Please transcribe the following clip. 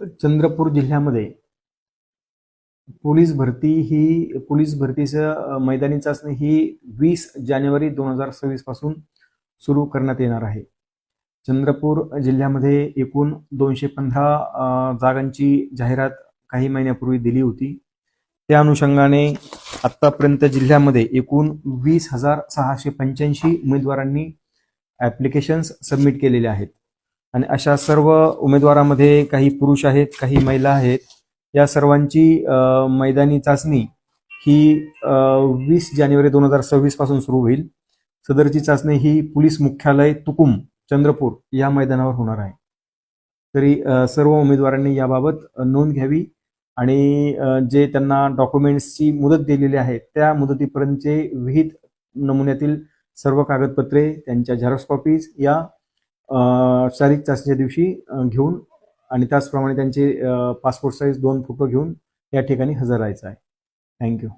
चंद्रपूर जिल्ह्यामध्ये पोलीस भरती ही पोलीस भरतीचं मैदानी चाचणी ही वीस जानेवारी दोन हजार सव्वीसपासून सुरू करण्यात येणार आहे. चंद्रपूर जिल्ह्यामध्ये एकूण दोनशे पंधरा जागांची जाहिरात काही महिन्यापूर्वी दिली होती. त्या अनुषंगाने आत्तापर्यंत जिल्ह्यामध्ये एकूण वीस हजार सहाशे पंच्याऐंशी उमेदवारांनी ॲप्लिकेशन्स सबमिट केलेले आहेत. आणि अशा सर्व उमेदवारामध्ये काही पुरुष आहेत काही महिला आहेत. या सर्वांची मैदानी चाचणी ही वीस जानेवारी दोन हजार सव्वीसपासून सुरू होईल. सदरची चाचणी ही पोलीस मुख्यालय तुकुम चंद्रपूर या मैदानावर होणार आहे. तरी सर्व उमेदवारांनी याबाबत नोंद घ्यावी आणि जे त्यांना डॉक्युमेंट्सची मुदत दिलेली आहे त्या मुदतीपर्यंतचे विहित नमुन्यातील सर्व कागदपत्रे त्यांच्या झेरॉक्स कॉपीज या शारीरिक चाचणीच्या दिवशी घेऊन आणि त्याचप्रमाणे त्यांचे पासपोर्ट साईज दोन फोटो घेऊन या ठिकाणी हजर राहायचं आहे. थँक्यू